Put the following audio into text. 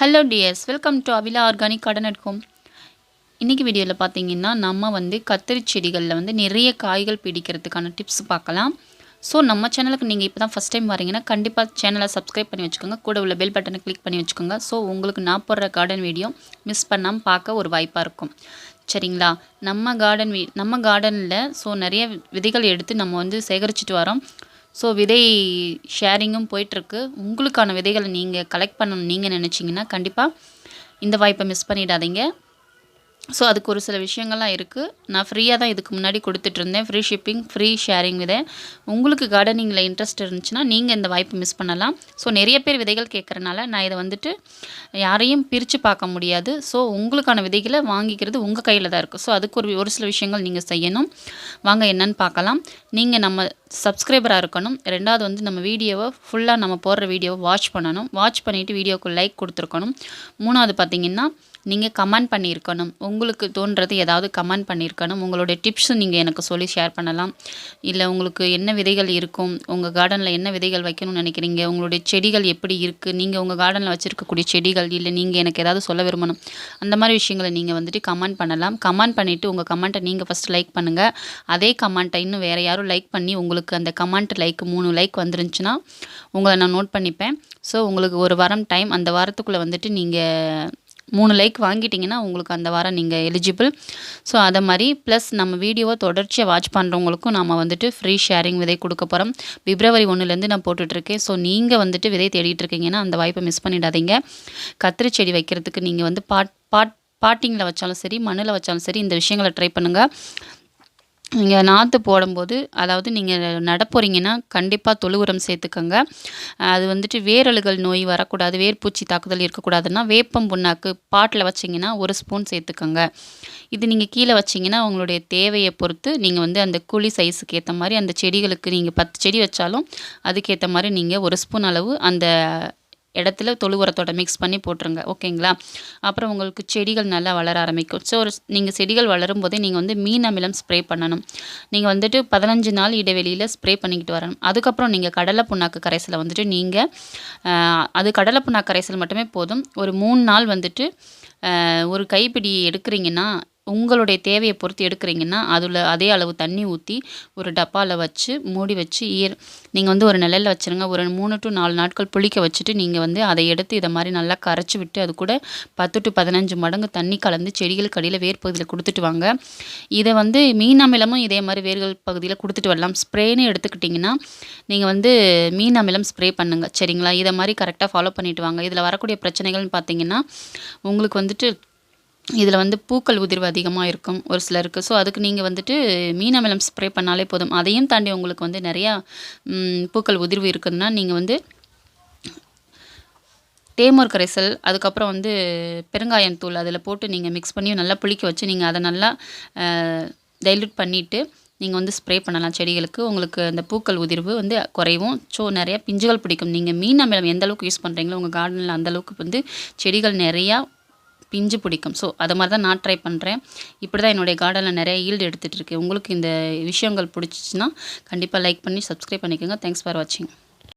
Hello dears welcome to Avila Organic Garden at home இன்றைக்கி வீடியோவில் பார்த்தீங்கன்னா நம்ம வந்து கத்திரி செடிகளில் வந்து நிறைய காய்கள் பிடிக்கிறதுக்கான டிப்ஸ் பார்க்கலாம். ஸோ நம்ம சேனலுக்கு நீங்கள் இப்போ தான் ஃபஸ்ட் டைம் வரீங்கன்னா கண்டிப்பாக சேனலை சப்ஸ்கிரைப் பண்ணி வச்சுக்கோங்க. கூட உள்ள பெல் பட்டனை கிளிக் பண்ணி வச்சுக்கோங்க. ஸோ உங்களுக்கு நான் போடுற கார்டன் வீடியோ மிஸ் பண்ணாமல் பார்க்க ஒரு வாய்ப்பாக இருக்கும். சரிங்களா? நம்ம கார்டன் வீ நம்ம கார்டனில் ஸோ நிறைய விதைகள் எடுத்து நம்ம வந்து சேகரிச்சுட்டு வரோம். ஸோ விதை ஷேரிங்கும் போயிட்டுருக்கு. உங்களுக்கான விதைகளை நீங்கள் கலெக்ட் பண்ணணும் நீங்கள் நினச்சிங்கன்னா கண்டிப்பாக இந்த வாய்ப்பை மிஸ் பண்ணிடாதீங்க. ஸோ அதுக்கு ஒரு சில விஷயங்கள்லாம் இருக்குது நான் ஃப்ரீயாக தான் இதுக்கு முன்னாடி கொடுத்துட்ருந்தேன் ஃப்ரீ ஷிப்பிங் ஃப்ரீ ஷேரிங் விதை உங்களுக்கு கார்டனிங்கில் இன்ட்ரெஸ்ட் இருந்துச்சுன்னா நீங்கள் இந்த வாய்ப்பு மிஸ் பண்ணலாம். ஸோ நிறைய பேர் விதைகள் கேட்குறனால நான் இதை வந்துட்டு யாரையும் பிரித்து பார்க்க முடியாது. ஸோ உங்களுக்கான விதைகளை வாங்கிக்கிறது உங்கள் கையில் தான் இருக்குது ஸோ அதுக்கு ஒரு ஒரு சில விஷயங்கள் நீங்கள் செய்யணும். வாங்க என்னன்னு பார்க்கலாம். நீங்கள் நம்ம சப்ஸ்கிரைபராக இருக்கணும். ரெண்டாவது வந்து நம்ம வீடியோவை ஃபுல்லாக நம்ம போடுற வீடியோவை வாட்ச் பண்ணணும். வாட்ச் பண்ணிவிட்டு வீடியோவுக்கு லைக் கொடுத்துருக்கணும். மூணாவது பார்த்திங்கன்னா நீங்கள் கமெண்ட் பண்ணியிருக்கணும். உங்களுக்கு தோன்றது ஏதாவது கமெண்ட் பண்ணியிருக்கணும். உங்களோட டிப்ஸும் நீங்கள் எனக்கு சொல்லி ஷேர் பண்ணலாம். இல்லை உங்களுக்கு என்ன விதைகள் இருக்கும்? உங்கள் கார்டனில் என்ன விதைகள் வைக்கணும்னு நினைக்கிறீங்க? உங்களுடைய செடிகள் எப்படி இருக்குது நீங்கள் உங்கள் கார்டனில் வச்சுருக்கக்கூடிய செடிகள் இல்லை நீங்கள் எனக்கு ஏதாவது சொல்ல விரும்பணும். அந்த மாதிரி விஷயங்களை நீங்கள் வந்துட்டு கமெண்ட் பண்ணலாம். கமெண்ட் பண்ணிவிட்டு உங்கள் கமெண்ட்டை நீங்கள் ஃபஸ்ட் லைக் பண்ணுங்கள் அதே கமெண்ட்டை இன்னும் வேறு யாரும் லைக் பண்ணி உங்களுக்கு அந்த கமெண்ட் லைக் மூணு லைக் வந்துருந்துச்சுன்னா உங்களை நான் நோட் பண்ணிப்பேன். ஸோ உங்களுக்கு ஒரு வாரம் டைம் அந்த வாரத்துக்குள்ளே வந்துட்டு நீங்கள் மூணு லைக் வாங்கிட்டிங்கன்னா உங்களுக்கு அந்த வாரம் நீங்கள் எலிஜிபிள் ஸோ அதை மாதிரி ப்ளஸ் நம்ம வீடியோவை தொடர்ச்சியாக வாட்ச் பண்ணுறவங்களுக்கும் நம்ம வந்துட்டு ஃப்ரீ ஷேரிங் விதை கொடுக்க போகிறோம் பிப்ரவரி ஒன்றுலேருந்து நான் போட்டுட்ருக்கேன். ஸோ நீங்கள் வந்துட்டு விதை தேடிட்டு இருக்கீங்கன்னா அந்த வாய்ப்பை மிஸ் பண்ணிடாதீங்க. கத்திரி செடி வைக்கிறதுக்கு நீங்கள் வந்து பாட் பாட் பாட்டிங்கில் வச்சாலும் சரி மண்ணில் வச்சாலும் சரி இந்த விஷயங்களை ட்ரை பண்ணுங்கள் நீங்கள் நாற்று போடும்போது அதாவது நீங்கள் நட போகிறீங்கன்னா கண்டிப்பாக தொழு உரம் சேர்த்துக்கோங்க. அது வந்துட்டு வேரழுகல் நோய் வரக்கூடாது வேர்பூச்சி தாக்குதல் இருக்கக்கூடாதுன்னா வேப்பம் புண்ணாக்கு பாட்டில் வச்சிங்கன்னா ஒரு ஸ்பூன் சேர்த்துக்கோங்க. இது நீங்கள் கீழே வச்சிங்கன்னா உங்களுடைய தேவையை பொறுத்து நீங்கள் வந்து அந்த குழி சைஸுக்கு ஏற்ற மாதிரி அந்த செடிகளுக்கு நீங்கள் பத்து செடி வச்சாலும் அதுக்கேற்ற மாதிரி நீங்கள் ஒரு ஸ்பூன் அளவு அந்த இடத்துல தொழு உரத்தோட மிக்ஸ் பண்ணி போட்டுருங்க. ஓகேங்களா? அப்புறம் உங்களுக்கு செடிகள் நல்லா வளர ஆரம்பிக்கும். ஸோ ஒரு நீங்கள் செடிகள் வளரும் போதே நீங்கள் வந்து மீன் அமிலம் ஸ்ப்ரே பண்ணணும். நீங்கள் வந்துட்டு பதினஞ்சு நாள் இடைவெளியில் ஸ்ப்ரே பண்ணிக்கிட்டு வரணும். அதுக்கப்புறம் நீங்கள் கடலை புண்ணாக்கு கரைசலை வந்துட்டு நீங்கள் அது கடலை புண்ணாக்கு கரைசல் மட்டுமே போதும். ஒரு மூணு நாள் வந்துட்டு ஒரு கைப்பிடி எடுக்கிறீங்கன்னா உங்களுடைய தேவையை பொறுத்து எடுக்கிறீங்கன்னா அதில் அதே அளவு தண்ணி ஊற்றி ஒரு டப்பாவில் வச்சு மூடி வச்சு ஈர் நீங்கள் வந்து ஒரு நிலையில் வச்சுருங்க. ஒரு மூணு டு நாலு நாட்கள் புளிக்க வச்சுட்டு நீங்கள் வந்து அதை எடுத்து இதை மாதிரி நல்லா கரைச்சி விட்டு அது கூட பத்து டு பதினஞ்சு மடங்கு தண்ணி கலந்து செடிகளுக்கு கடியில் வேர் பகுதியில் கொடுத்துட்டு வாங்க. இதை வந்து மீன் அமிலமும் இதே மாதிரி வேர்கள் பகுதியில் கொடுத்துட்டு வரலாம். ஸ்ப்ரேன்னு எடுத்துக்கிட்டிங்கன்னா நீங்கள் வந்து மீன் அமிலம் ஸ்ப்ரே பண்ணுங்கள் சரிங்களா? இதை மாதிரி கரெக்டாக ஃபாலோ பண்ணிவிட்டு வாங்க. இதில் வரக்கூடிய பிரச்சனைகள்னு பார்த்தீங்கன்னா உங்களுக்கு வந்துட்டு இதில் வந்து பூக்கள் உதிர்வு அதிகமாக இருக்கும் ஒரு சிலருக்கு. ஸோ அதுக்கு நீங்கள் வந்துட்டு மீனமிலம் ஸ்ப்ரே பண்ணாலே போதும். அதையும் தாண்டி உங்களுக்கு வந்து நிறையா பூக்கள் உதிர்வு இருக்குதுன்னா நீங்கள் வந்து தேமூர் கரைசல் அதுக்கப்புறம் வந்து பெருங்காயம் தூள் அதில் போட்டு நீங்கள் மிக்ஸ் பண்ணி நல்லா புளிக்க வச்சு நீங்கள் அதை நல்லா டைல்யூட் பண்ணிவிட்டு நீங்கள் வந்து ஸ்ப்ரே பண்ணலாம் செடிகளுக்கு. உங்களுக்கு அந்த பூக்கள் உதிர்வு வந்து குறைவும். ஸோ நிறையா பிஞ்சுகள் பிடிக்கும். நீங்கள் மீன் அமிலம் எந்த அளவுக்கு யூஸ் பண்ணுறீங்களோ உங்கள் கார்டனில் அந்தளவுக்கு வந்து செடிகள் நிறையா பிஞ்சு பிடிக்கும். ஸோ அதை மாதிரி தான் நான் ட்ரை பண்ணுறேன் இப்படி தான் என்னுடைய கார்டனில் நிறைய ஈல்டு எடுத்துகிட்டு இருக்கேன் உங்களுக்கு இந்த விஷயங்கள் பிடிச்சிச்சின்னா கண்டிப்பாக லைக் பண்ணி சப்ஸ்கிரைப் பண்ணிக்கோங்க. தேங்க்ஸ் ஃபார் வாட்சிங்